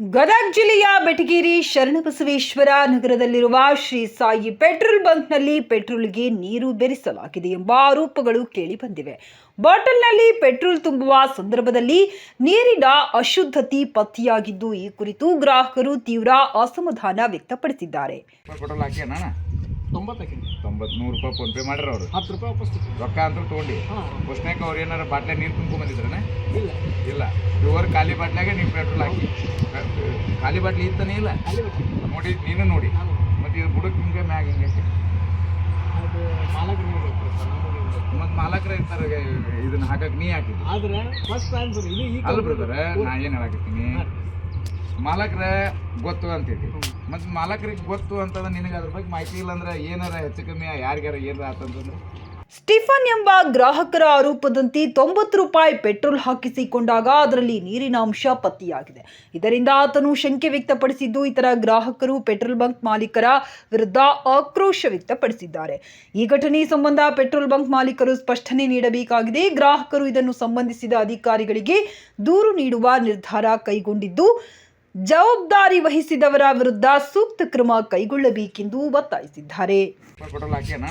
ಗದಗ ಜಿಲ್ಲೆಯ ಬೆಟಗೇರಿ ಶರಣಬಸವೇಶ್ವರ ನಗರದಲ್ಲಿರುವ ಶ್ರೀ ಸಾಯಿ ಪೆಟ್ರೋಲ್ ಬಂಕ್ನಲ್ಲಿ ಪೆಟ್ರೋಲ್ಗೆ ನೀರು ಬೆರೆಸಲಾಗಿದೆ ಎಂಬ ಆರೋಪಗಳು ಕೇಳಿಬಂದಿವೆ ಬಾಟಲ್ನಲ್ಲಿ ಪೆಟ್ರೋಲ್ ತುಂಬುವ ಸಂದರ್ಭದಲ್ಲಿ ನೀರಿನ ಅಶುದ್ಧತೆ ಪತ್ತೆಯಾಗಿದ್ದು, ಈ ಕುರಿತು ಗ್ರಾಹಕರು ತೀವ್ರ ಅಸಮಾಧಾನ ವ್ಯಕ್ತಪಡಿಸಿದ್ದಾರೆ. ಪೆಟ್ರೋಲ್ ಹಾಕಿ ಅಣ್ಣ ತೊಂಬತ್ತಕ್ಕೆ ತೊಂಬತ್ತು ನೂರು ರೂಪಾಯಿ ಫೋನ್ ಪೇ ಮಾಡ್ರಿ ಅವರು. ಹತ್ತು ರೂಪಾಯಿ ವಾಪಸ್ ಕೊಡ್ತೀನಿ. ರೊಕ್ಕ ಅಂತ ತೊಗೊಂಡು. ಹಾಂ. ಅವ್ರು ಏನಾರ ಬಾಟ್ಲೆ ನೀರು ತುಂಬ್ಕೊಂಬಂದಿದ್ರನ ಇಲ್ಲ. ಇಲ್ಲ. ಪ್ಯೂರ್ ಖಾಲಿ ಬಾಟ್ಲಾಗೆ ನೀವು ಪೆಟ್ರೋಲ್ ಹಾಕಿ. ಖಾಲಿ ಬಾಟ್ಲಿ ಇತ್ತಾನೆ ಇಲ್ಲ? ಅಲ್ಲಿ ಬಿಟ್ಟು ನೋಡಿ ನೀನು ನೋಡಿ. ನಾನು ಮತ್ತೆ ಇದು ಬುಡಕ್ಕೆ ಹಿಂಗೆ ಮ್ಯಾಗ ಹಿಂಗೆ ಅದು ಮಾಲಕರು ನೋಡ್ಬೇಕು ಸರ್ ನಮಗೆ. ಮತ್ತೆ ಮಾಲಕರ ಇರ್ತಾರೆ ಇದನ್ನ ಹಾಕಕ್ಕೆ ನೀ ಹಾಕಿದ್ವಿ ಆದ್ರೆ ಫಸ್ಟ್ ಟೈಮ್ ಸರ್ ಇದು ಈ ಅಲ್ಲ ಬ್ರದರ್ ನಾ ಏನು ಹೇಳಕತ್ತೀನಿ? ಮಾಲಕರ ಗೊತ್ತು ಅಂತೈತಿ ಮತ್ತೆ ಮಾಲಕರಿಗೆ ಗೊತ್ತು ಅಂತಂದ್ರೆ ನಿನಗೆ ಅದ್ರ ಬಗ್ಗೆ ಮಾಹಿತಿ ಇಲ್ಲ ಅಂದ್ರೆ ಏನಾರ ಹೆಚ್ಚು ಕಮ್ಮಿ ಯಾರಿಗಾರ ಏನಾರ ಆತಂತಂದ್ರೆ ಸ್ಟಿಫನ್ ಎಂಬ ಗ್ರಾಹಕರ ಆರೋಪದಂತೆ ತೊಂಬತ್ತು ರೂಪಾಯಿ ಪೆಟ್ರೋಲ್ ಹಾಕಿಸಿಕೊಂಡಾಗ ಅದರಲ್ಲಿ ನೀರಿನ ಅಂಶ ಪತ್ತೆಯಾಗಿದೆ. ಇದರಿಂದ ಆತನು ಶಂಕೆ ವ್ಯಕ್ತಪಡಿಸಿದ್ದು ಇತರ ಗ್ರಾಹಕರು ಪೆಟ್ರೋಲ್ ಬಂಕ್ ಮಾಲೀಕರ ವಿರುದ್ಧ ಆಕ್ರೋಶ ವ್ಯಕ್ತಪಡಿಸಿದ್ದಾರೆ. ಈ ಘಟನೆ ಸಂಬಂಧ ಪೆಟ್ರೋಲ್ ಬಂಕ್ ಮಾಲೀಕರು ಸ್ಪಷ್ಟನೆ ನೀಡಬೇಕಾಗಿದೆ. ಗ್ರಾಹಕರು ಇದನ್ನು ಸಂಬಂಧಿಸಿದ ಅಧಿಕಾರಿಗಳಿಗೆ ದೂರು ನೀಡುವ ನಿರ್ಧಾರ ಕೈಗೊಂಡಿದ್ದು ಜವಾಬ್ದಾರಿ ವಹಿಸಿದವರ ವಿರುದ್ಧ ಸೂಕ್ತ ಕ್ರಮ ಕೈಗೊಳ್ಳಬೇಕೆಂದು ಒತ್ತಾಯಿಸಿದ್ದಾರೆ. ಪೆಟ್ರೋಲ್ ಹಾಕಿ ಅಣ್ಣ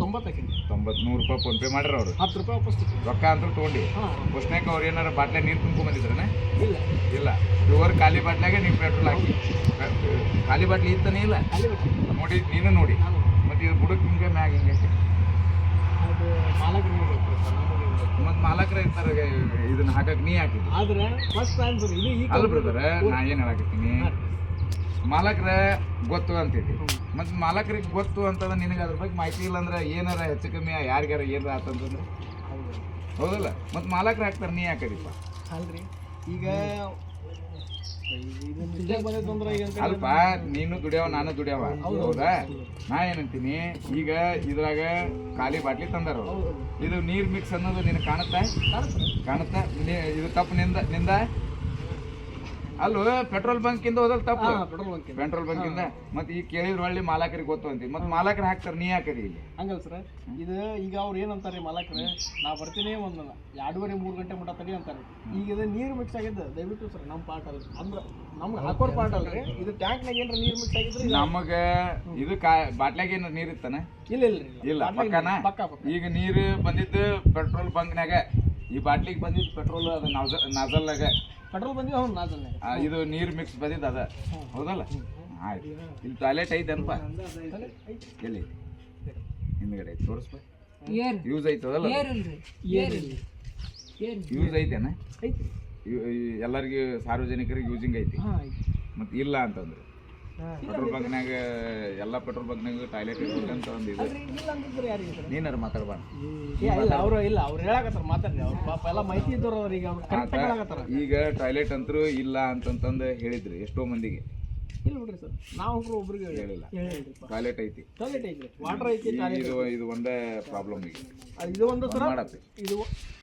ತೊಂಬತ್ತಕ್ಕೆ ತೊಂಬತ್ತು ನೂರು ರೂಪಾಯಿ ಫೋನ್ ಪೇ ಮಾಡ್ರಿ ಅವರು. ಹತ್ತು ರೂಪಾಯಿ ವಾಪಸ್ ಕೊಡ್ತೀನಿ. ರೊಕ್ಕ ಅಂತ ತೊಗೊಂಡು. ಹಾಂ. ಅವ್ರು ಏನಾರ ಬಾಟ್ಲೆ ನೀರು ತುಂಬ್ಕೊಂಬಂದಿದ್ರನ? ಇಲ್ಲ. ಇಲ್ಲ. ಪ್ಯೂರ್ ಖಾಲಿ ಬಾಟ್ಲಾಗೆ ನೀವು ಪೆಟ್ರೋಲ್ ಹಾಕಿ. ಖಾಲಿ ಬಾಟ್ಲಿ ಇತ್ತನೇ ಇಲ್ಲ. ಅಲ್ಲಿ ಬಿಟ್ಟು ನೋಡಿ ನೀನು ನೋಡಿ. ನಾನು ಮತ್ತೆ ಇದು ಬುಡಕ್ಕೆ ಹಿಂಗೆ ಮ್ಯಾಗ ಹಿಂಗೆ ಅದು ಮಾಲಕರು ನೋಡ್ಬೇಕು ಸರ್ ನಮಗೆ ನೋಡ್ಬೇಕು. ಮತ್ತೆ ಮಾಲಕರ ಇರ್ತಾರೆ ಇದನ್ನ ಹಾಕಕ್ಕೆ ನೀ ಹಾಕಿದ್ವಿ ಆದ್ರೆ ಫಸ್ಟ್ ಟೈಮ್ ಸರ್ ಇದು ಈ ಅಲ್ಲ ಬ್ರದರ್ ನಾ ಏನು ಹೇಳಕತ್ತೀನಿ? ಮಾಲಕರ ಗೊತ್ತು ಅಂತೈತಿ ಮತ್ತೆ ಮಾಲಕರಿಗೆ ಗೊತ್ತು ಅಂತಂದ್ರೆ ನಿನಗೆ ಅದ್ರ ಬಗ್ಗೆ ಮಾಹಿತಿ ಇಲ್ಲ ಅಂದ್ರೆ ಏನಾರ ಹೆಚ್ಚು ಕಮ್ಮಿ ಯಾರಿಗಾರ ಏನಾರ ಆತಂತಂದ್ರೆ? ಹೌದು. ಹೌದಲ್ಲ? ಮತ್ತೆ ಮಾಲಕರು ಹಾಕ್ತಾರೆ ನೀ ಹಾಕದಿಪ್ಪ ಅಲ್ರಿ. ಈಗ ಅಲ್ಪ ನೀನು ದುಡಿಯವ ನಾನು ದುಡಿಯವ. ಹೌದಾ ನಾ ಏನಂತೀನಿ ಈಗ ಇದ್ರಾಗ ಖಾಲಿ ಬಾಟ್ಲಿ ತಂದರು. ಇದು ನೀರ್ ಮಿಕ್ಸ್ ಅನ್ನೋದು ನಿನ್ ಕಾಣುತ್ತಾ? ಕಾಣುತ್ತ. ಇದು ತಪ್ಪು ನಿಂದ ನಿಂದ? ಅಲ್ಲೋ ಪೆಟ್ರೋಲ್ ಇಂದ ಹೋದಲ್ ತಪ್ಪು. ಪೆಟ್ರೋಲ್ ಬಂಕ್ ಪೆಟ್ರೋಲ್ ಇಂದ. ಮತ್ತೆ ಈಗ ಕೇಳಿದ್ರ ಒಳ್ಳೆ ಮಾಲಕರಿಗೆ ಗೊತ್ತು ಅಂತೀವಿ ಮತ್ತೆ ಮಾಲಕರು ಹಾಕ್ತಾರೆ ನೀ ಹಾಕರಿ ಇಲ್ಲಿ? ಹಂಗಲ್ ಸರ್. ಇದು ಈಗ ಅವ್ರು ಏನಂತಾರೆ ಮಾಲಕ್ರೆ? ನಾ ಬರ್ತೀನಿ ಒಂದು ಎರಡೂವರೆ ಮೂರು ಗಂಟೆ ಮಟ್ಟ ತಡಿ ಅಂತಾರೆ ಈಗ ಇದು ನೀರು ಮಿಕ್ಸ್ ಆಗಿದ್ದು ದಯವಿಟ್ಟು ಸರ್ ನಮ್ಮ ಪಾರ್ಟ್ ಅಲ್ಲ ಅಂದ್ರೆ ನಮ್ಗೆ ಹಾಕೋರ್ ಪಾರ್ಟ್ ಅಲ್ರಿ. ಇದು ಟ್ಯಾಂಕ್ನಾಗ ಏನಾರ ನೀರು ಮಿಕ್ಸ್ ಆಗಿದ್ರೆ ನಮಗೆ ಇದು ಕಾ ಬಾಟ್ಲಾಗ ಏನಾರ ನೀರು ಇತ್ತಾನ? ಇಲ್ಲ ಇಲ್ಲ ಇಲ್ಲ. ಪಕ್ಕನ? ಈಗ ನೀರು ಬಂದಿದ್ದು ಪೆಟ್ರೋಲ್ ಬಂಕ್ನಾಗ ಈ ಬಾಟ್ಲಿಗೆ ಬಂದಿದ್ದು ಪೆಟ್ರೋಲ್ ಅದು ನಾಜಲ್ ನಾಜಲ್ನಾಗ. ಪೆಟ್ರೋಲ್ ಬಂದಿ ಅವ್ನು ನಾಜಲ್ನಾಗ ಆ, ಇದು ನೀರು ಮಿಕ್ಸ್ ಬಂದಿದ್ದು ಅದ. ಹೌದಲ್ಲ? ಆಯ್ತು. ಇಲ್ಲಿ ಟಾಯ್ಲೆಟ್ ಐತೆ ಅನ್ಪ. ಎಲ್ಲಿ? ಹಿಂದ್ಗಡೆ ಐತಿ ತೋರಿಸ್ಪ. ಯೂಸ್ ಐತದಲ್ಲ ಏನಿಲ್ಲ ಯೂಸ್ ಐತೆನ? ಐತಿ ಎಲ್ಲರಿಗೂ ಸಾರ್ವಜನಿಕರಿಗೆ ಯೂಸಿಂಗ್ ಐತಿ. ಹಾಂ ಐತಿ ಮತ್ತೆ ಇಲ್ಲ ಅಂತಂದ್ರೆ. ಪೆಟ್ರೋಲ್ ಬಂಕ್ನಾಗ ಎಲ್ಲ ಪೆಟ್ರೋಲ್ ಬಂಕ್ನಾಗ ಟಾಯ್ಲೆಟ್ ಇರ್ಬೇಕಂತ ಒಂದು ಇದು. ನೀನಾರ ಮಾತಾಡ್ಬಾರ್ದು ಇಲ್ಲ ಅವರು ಇಲ್ಲ ಅವ್ರು ಹೇಳಕತ್ತಾರ ಮಾತಾಡ್ರಿ ಅವ್ರು ಪಾಪ ಎಲ್ಲ ಮಾಹಿತಿ ಇದ್ದವ್ರು ಅವ್ರಿಗೆ ಈಗ ಅವ್ರು ಕರೆಕ್ಟ್ ಹೇಳಕತ್ತಾರ. ಈಗ ಟಾಯ್ಲೆಟ್ ಅಂತರೂ ಇಲ್ಲ ಅಂತಂತಂದು ಹೇಳಿದ್ರಿ ಎಷ್ಟೋ ಮಂದಿಗೆ. ಇಲ್ಲ ಬಿಡ್ರಿ ಸರ್ ನಾವು ಒಬ್ರಿಗೆ ಹೇಳಿ ಹೇಳಿಲ್ಲ. ಟಾಯ್ಲೆಟ್ ಐತಿ. ಟಾಯ್ಲೆಟ್ ಐತಿ ವಾಟರ್ ಐತಿ ಇದು ಇದು ಒಂದೇ ಪ್ರಾಬ್ಲಮ್ ಈಗ. ಇದು ಒಂದು ಸರ್ ಮಾಡತ್ತಿ. ಇದು